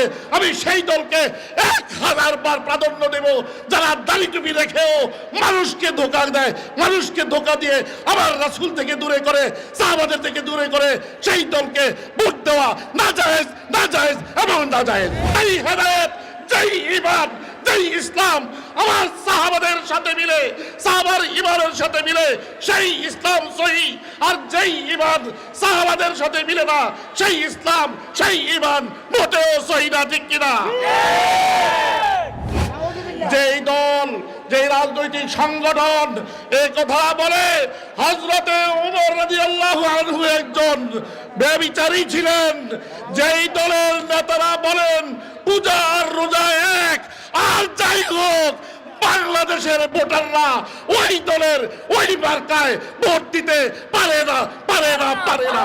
আছে আমি সেই দলকে এক হাজার বার প্রাধান্য দেব। যারা দাড়ি টুপি রেখেও মানুষকে ধোকা দেয়, মানুষকে ধোকা দিয়ে আবার রাসুল থেকে দূরে করে, সাহাবাদের থেকে দূরে করে সেই দলকে ভোট দেওয়া না জায়েজ না জায়েজ এবং না জায়েজ এই হেদায়ত, যেই ইমান যেই ইসলাম আমার সাহাবাদের সাথে মিলে সাহাবার ইমানের সাথে মিলে সেই ইসলাম সহি। আর যেই ইমান সাহাবাদের সাথে মিলে না সেই ইসলাম সেই ইমান মোটেও সহি না ঠিক কিনা? যেই দল যেই রাজনৈতিক সংগঠন এই কথা বলে হজরতে উমর রাদিয়াল্লাহু আনহু একজন ব্যভিচারী ছিলেন। যেই দলের নেতারা বলেন পূজা আর রোজা এক, আর যাই হোক, বাংলাদেশের ভোটাররা ওই দলের ওই মার্কায় ভোট দিতে পারে না পারে না পারে না।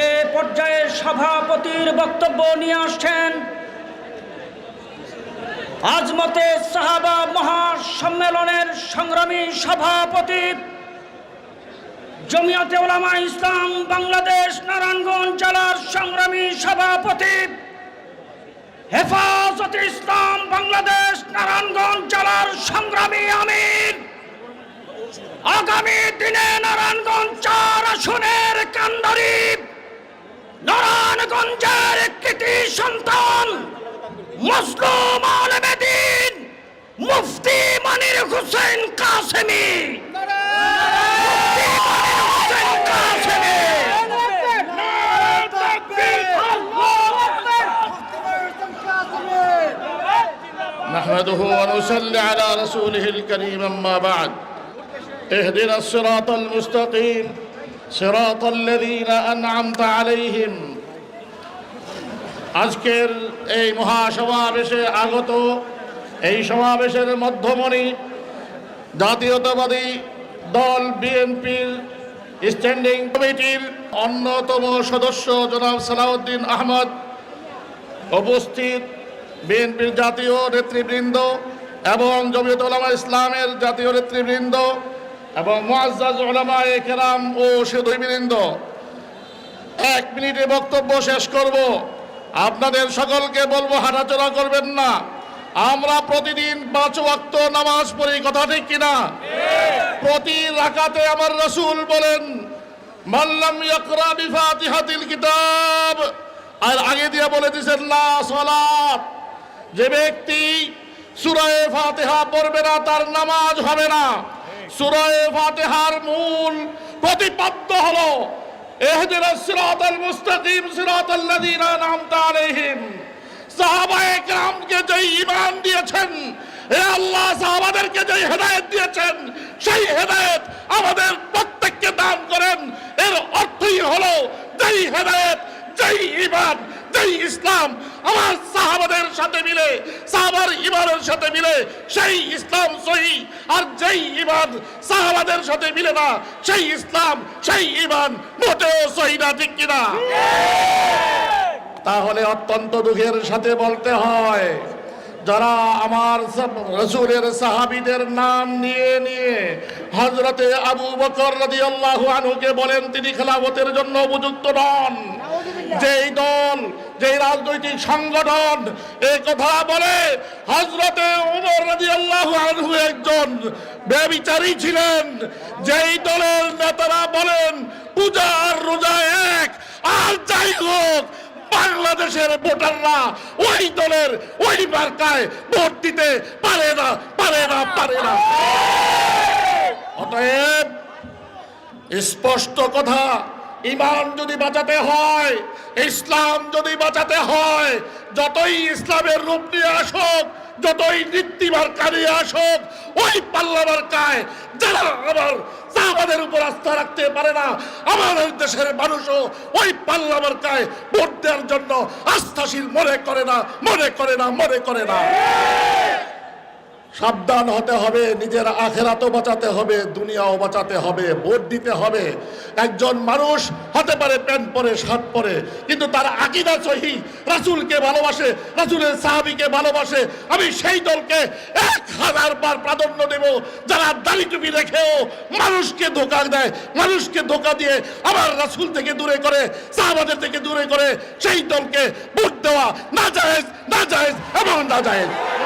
এ পর্যায়ে সভাপতির বক্তব্য নিয়ে আসছেন আজমতে সাহাবা মহাসম্মেলনের সংগ্রামী সভাপতি জমিয়তে ওলামা ইসলাম বাংলাদেশ নারায়ণগঞ্জ জেলার সংগ্রামী সভাপতি হেফাজতে ইসলাম বাংলাদেশ নারায়ণগঞ্জ জেলার সংগ্রামী আমির। আগামী দিনে নারায়ণগঞ্জ চার আসনের কান্দারি নারায়ণগঞ্জের কৃতি সন্তান মুফতি মানির হোসেন কাসেমি মুফতি মানির হোসেন কাসেমি نحمده ونصلي على رسوله الكريم أما بعد اهدنا الصراط المستقيم صراط الذين أنعمت عليهم আজকের এই মহাসমাবেশে আগত এই সমাবেশের মধ্যমণি জাতীয়তাবাদী দল বিএনপির স্ট্যান্ডিং কমিটির অন্যতম সদস্য জনাব সালাউদ্দিন আহমদ। উপস্থিত বিএনপির জাতীয় নেতৃবৃন্দ এবং জমিয়ত ওলামা ইসলামের জাতীয় নেতৃবৃন্দ এবং মুআজ্জাজ ওলামায়ে কেরাম ও সুধীবৃন্দ এক মিনিটে বক্তব্য শেষ করব। আপনাদের সকলকে বলব হাঁটাচলা করবেন না। আমরা প্রতিদিন পাঁচ ওয়াক্ত নামাজ পড়ি, কথা ঠিক কিনা? প্রতি রাকাতে আমার রসুল বলেন মাল্লাম ইয়াকরা বিফাতিহাতিল কিতাব। আর আগে দিয়ে বলে দিয়েছেন, লা সালাত। যে ব্যক্তি সুরায়ে ফাতিহা পড়বে না, তার নামাজ হবে না। সুরায়ে ফাতিহার মূল প্রতিপাদ্য হলো, এহদিনা সিরাতাল মুস্তাকিম সিরাতাল লাযিনা আন'আমতা আলাইহিম। কেরামকে যে ঈমান দিয়েছেন, এ আল্লাহ সাহাবাদেরকে যে হেদায়েত দিয়েছেন, সেই হেদায়েত আমাদের প্রত্যেককে দান করেন। এর অর্থই হলো যেই হেদায়েত, যেই ঈমান, যেই ইসলাম। আমার সাহাবাদের সাথে মিলে, সাহাবার ইমানের সাথে মিলে, সেই ইসলাম সহি। আর যেই ইমান সাহাবাদের সাথে মিলে না, সেই ইসলাম, সেই ইমান মোটেও সহি না, ঠিক কিনা? তাহলে অত্যন্ত দুঃখের সাথে বলতে হয় যারা আমার রসুলের সাহাবিদের নাম নিয়ে নিয়ে হজরতে আবু বকর আনহুকে বলেন তিনি খেলাফতের জন্য উপযুক্ত নন। যেই দল যেই রাজনৈতিক সংগঠন এই কথা বলে হজরতে উমর রাদিয়াল্লাহু আনহু একজন ব্যভিচারী ছিলেন। যেই দলের নেতারা বলেন পূজা আর রোজা এক আর যাই হোক বাংলাদেশের ভোটাররা ওই দলের ওই মার্কায় ভোট দিতে পারে না পারে না পারে না। অতএব স্পষ্ট কথা, ইমান যদি বাঁচাতে হয়, ইসলাম যদি বাঁচাতে হয়, যতই ইসলামের রূপ নিয়ে আসুক, যতই নীতিমার্কা নিয়ে আসুক, ওই পাল্লা মার্কায় যারা আমার সাহাবাদের উপর আস্থা রাখতে পারে না। আমাদের দেশের মানুষও ওই পাল্লা মার্কায় ভোট দেওয়ার জন্য আস্থাশীল মনে করে না, মনে করে না, মনে করে না। সাবধান হতে হবে, নিজের আখেরাতও বাঁচাতে হবে, দুনিয়াও বাঁচাতে হবে, ভোট দিতে হবে। একজন মানুষ হতে পারে, প্যান্ট পরে, শার্ট পরে, কিন্তু তার আকিদা সহি। রাসূলকে ভালোবাসে, রাসূলের সাহাবীকে ভালোবাসে। আমি সেই দলকে এক হাজার বার প্রাধান্য দেব। যারা দাড়ি টুপি রেখেও মানুষকে ধোকা দেয়, মানুষকে ধোকা দিয়ে আবার রাসূল থেকে দূরে করে, সাহাবাদের থেকে দূরে করে, সেই দলকে ভোট দেওয়া না জায়েজ না জায়েজ এবং না জায়েজ